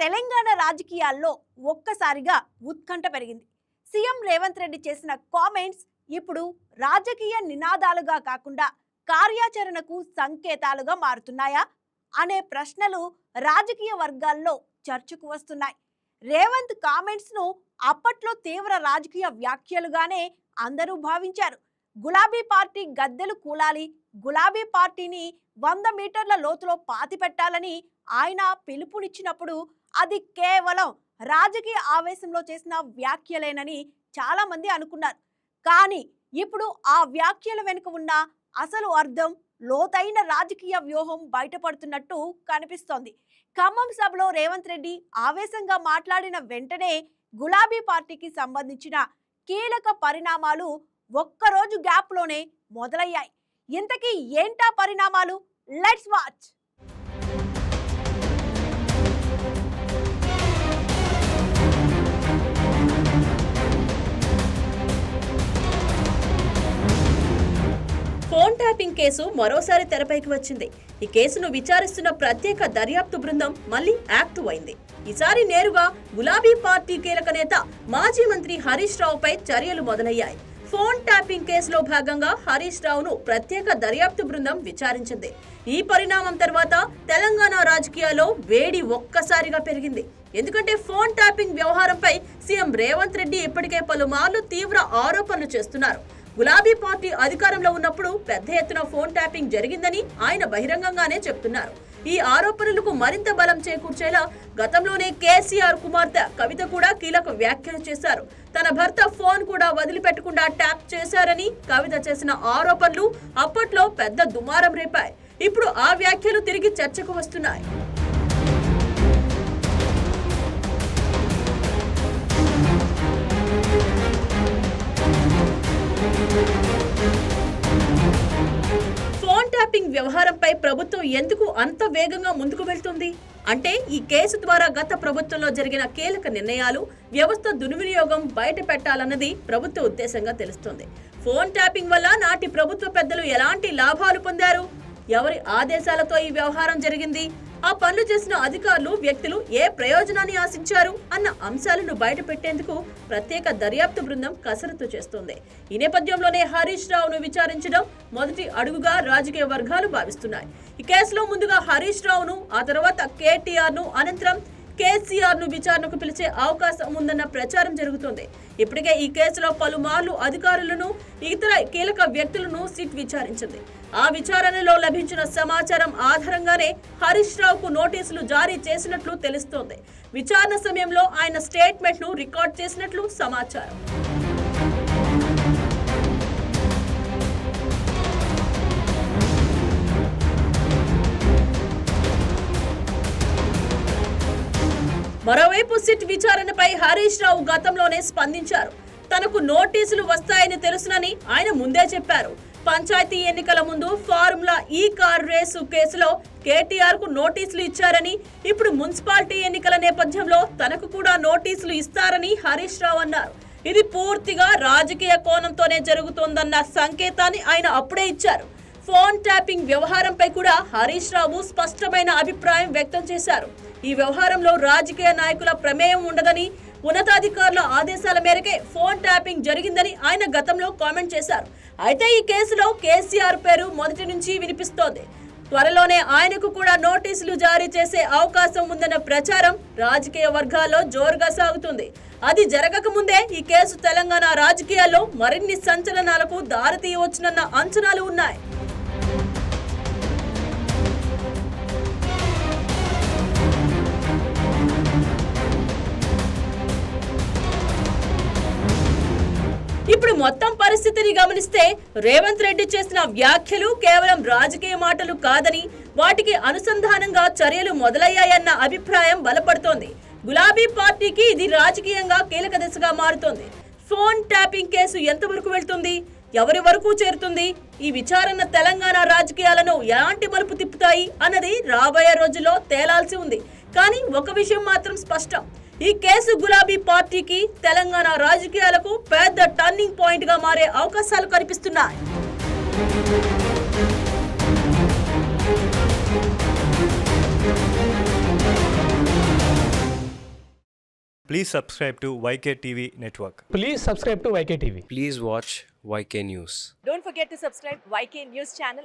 తెలంగాణ రాజకీయాల్లో ఒక్కసారిగా ఉత్కంఠ పెరిగింది. సీఎం రేవంత్ రెడ్డి చేసిన కామెంట్స్ ఇప్పుడు రాజకీయ నినాదాలుగా కాకుండా కార్యాచరణకు సంకేతాలుగా మారుతున్నాయా అనే ప్రశ్నలు రాజకీయ వర్గాల్లో చర్చకు వస్తున్నాయి. రేవంత్ కామెంట్స్ను అప్పట్లో తీవ్ర రాజకీయ వ్యాఖ్యలుగానే అందరూ భావించారు. గులాబీ పార్టీ గద్దెలు కూలాలి గులాబీ పార్టీని వంద మీటర్ల లోతులో పాతిపెట్టాలని ఆయన పిలుపునిచ్చినప్పుడు అది కేవలం రాజకీయ ఆవేశంలో చేసిన వ్యాఖ్యలేనని చాలా మంది అనుకున్నారు. కానీ ఇప్పుడు ఆ వ్యాఖ్యల వెనుక ఉన్న అసలు అర్థం లోతైన రాజకీయ వ్యూహం బయటపడుతున్నట్టు కనిపిస్తోంది. ఖమ్మం సభలో రేవంత్ రెడ్డి ఆవేశంగా మాట్లాడిన వెంటనే గులాబీ పార్టీకి సంబంధించిన కీలక పరిణామాలు ఒక్కరోజు గ్యాప్లోనే మొదలయ్యాయి. ఇంతకీ ఏంటా పరిణామాలు? Let's watch! Kidnapping tapping case మరోసారి తెరపైకి వచ్చింది. ఈ కేసును విచారిస్తున్న ప్రత్యేక దర్యాప్తు బృందం మళ్ళీ యాక్టివ్ అయింది. ఈసారి నేరుగా గులాబీ పార్టీ కీలక నేత మాజీ మంత్రి హరీష్ రావుపై చర్యలు మొదలయ్యాయి. ఫోన్ ట్యాపింగ్ కేసులో భాగంగా హరీష్ రావును ప్రత్యేక దర్యాప్తు బృందం విచారించింది. ఈ పరిణామం తర్వాత తెలంగాణ రాజకీయాల్లో వేడి ఒక్కసారిగా పెరిగింది. ఎందుకంటే ఫోన్ ట్యాపింగ్ వ్యవహారంపై సీఎం రేవంత్ రెడ్డి ఇప్పటికే పలుమార్లు తీవ్ర ఆరోపణలు చేస్తున్నారు. గులాబీ పార్టీ అధికారంలో ఉన్నప్పుడు పెద్ద ఎత్తున ఫోన్ ట్యాపింగ్ జరిగిందని ఆయన బహిరంగంగానే చెప్తున్నారు. ఈ ఆరోపణలకు మరింత బలం చేకూర్చేలా గతంలోనే కేసీఆర్ కుమార్తె కవిత కూడా కీలక వ్యాఖ్యలు చేశారు. తన భర్త ఫోన్ కూడా వదిలిపెట్టకుండా ట్యాప్ చేశారని కవిత చేసిన ఆరోపణలు అప్పట్లో పెద్ద దుమారం రేపాయి. ఇప్పుడు ఆ వ్యాఖ్యలు తిరిగి చర్చకు వస్తున్నాయి. కిడ్నాపింగ్ ట్యాపింగ్ వ్యవహారంపై ప్రభుత్వం ఎందుకు అంత వేగంగా ముందుకు వెళ్తుంది? అంటే ఈ కేసు ద్వారా గత ప్రభుత్వంలో జరిగిన కీలక నిర్ణయాలు వ్యవస్థ దుర్వినియోగం బయట పెట్టాలన్నది ప్రభుత్వ ఉద్దేశంగా తెలుస్తుంది. ఫోన్ ట్యాపింగ్ వల్ల నాటి ప్రభుత్వ పెద్దలు ఎలాంటి లాభాలు పొందారు? ఎవరి ఆదేశాలతో ఈ వ్యవహారం జరిగింది? ఆ పనులు చేసిన అధికారులు వ్యక్తులు ఏ ప్రయోజనాన్ని ఆశించారు అన్న అంశాలను బయట పెట్టేందుకు ప్రత్యేక దర్యాప్తు బృందం కసరత్తు చేస్తోంది. ఈ నేపథ్యంలోనే హరీష్ రావును విచారించడం మొదటి అడుగుగా రాజకీయ వర్గాలు భావిస్తున్నాయి. ఈ కేసులో ముందుగా హరీష్ రావును ఆ తర్వాత కేటీఆర్ను అనంతరం కేసీఆర్ను విచారణకు పిలిచే అవకాశం ఉందన్న ప్రచారం జరుగుతోంది. ఇప్పటికే ఈ కేసులో పలుమార్లు అధికారులను ఇతర కీలక వ్యక్తులను సిట్ విచారించింది. ఆ విచారణలో లభించిన సమాచారం ఆధారంగానే హరీష్ రావుకు నోటీసులు జారీ చేసినట్లు తెలుస్తోంది. విచారణ సమయంలో ఆయన స్టేట్మెంట్ను రికార్డ్ చేసినట్లు సమాచారం. మరోవైపు సిట్ విచారణపై హరీష్ రావు గతంలోనే స్పందించారు. తనకు నోటీసులు వస్తాయని తెలుసునని ఆయన ముందే చెప్పారు. పంచాయతీ ఎన్నికల ముందు ఫార్ములా ఈ కార్ రేసు కేసులో కేటీఆర్కు నోటీసులు ఇచ్చారని ఇప్పుడు మున్సిపాలిటీ ఎన్నికల నేపథ్యంలో తనకు కూడా నోటీసులు ఇస్తారని హరీష్ రావు అన్నారు. ఇది పూర్తిగా రాజకీయ కోణంతోనే జరుగుతోందన్న సంకేతాన్ని ఆయన అప్పుడే ఇచ్చారు. ఫోన్ ట్యాపింగ్ వ్యవహారంపై కూడా హరీష్ రావు స్పష్టమైన అభిప్రాయం వ్యక్తం చేశారు. ఈ వ్యవహారంలో రాజకీయ నాయకుల ప్రమేయం ఉండదని ఉన్నతాధికారుల ఆదేశాల మేరకే ఫోన్ ట్యాపింగ్ జరిగిందని ఆయన గతంలో కామెంట్ చేశారు. అయితే ఈ కేసులో కేసీఆర్ పేరు మొదటి నుంచి వినిపిస్తోంది. త్వరలోనే ఆయనకు కూడా నోటీసులు జారీ చేసే అవకాశం ఉందన్న ప్రచారం రాజకీయ వర్గాల్లో జోరుగా సాగుతుంది. అది జరగక ముందే ఈ కేసు తెలంగాణ రాజకీయాల్లో మరిన్ని సంచలనాలకు దారితీయవచ్చునన్న అంచనాలు ఉన్నాయి. మొత్తం పరిస్థితిని గమనిస్తే రేవంత్ రెడ్డి చేసిన వ్యాఖ్యలు కేవలం రాజకీయ మాటలు కాదని వాటికి అనుసంధానంగా చర్యలు మొదలయ్యాయన్న అభిప్రాయం బలపడుతోంది. గులాబీ పార్టీకి ఇది రాజకీయంగా కీలక దిశగా మారుతోంది. ఫోన్ ట్యాపింగ్ కేసు ఎంతవరకు వెళ్తుంది? ఎవరి వరకు చేరుతుంది? ఈ విచారణ తెలంగాణ రాజకీయాలను ఎలాంటి మలుపు తిప్పుతాయి అన్నది రాబోయే రోజుల్లో తేలాల్సి ఉంది. కానీ ఒక విషయం మాత్రం స్పష్టం. ఈ కేసు గులాబీ పార్టీకి తెలంగాణ రాజకీయాలకు పెద్ద టర్నింగ్ పాయింట్గా మారే అవకాశాలు కనిపిస్తున్నాయి Please subscribe to YK TV Network. Please subscribe to YK TV. Please watch YK News. Don't forget to subscribe YK News channel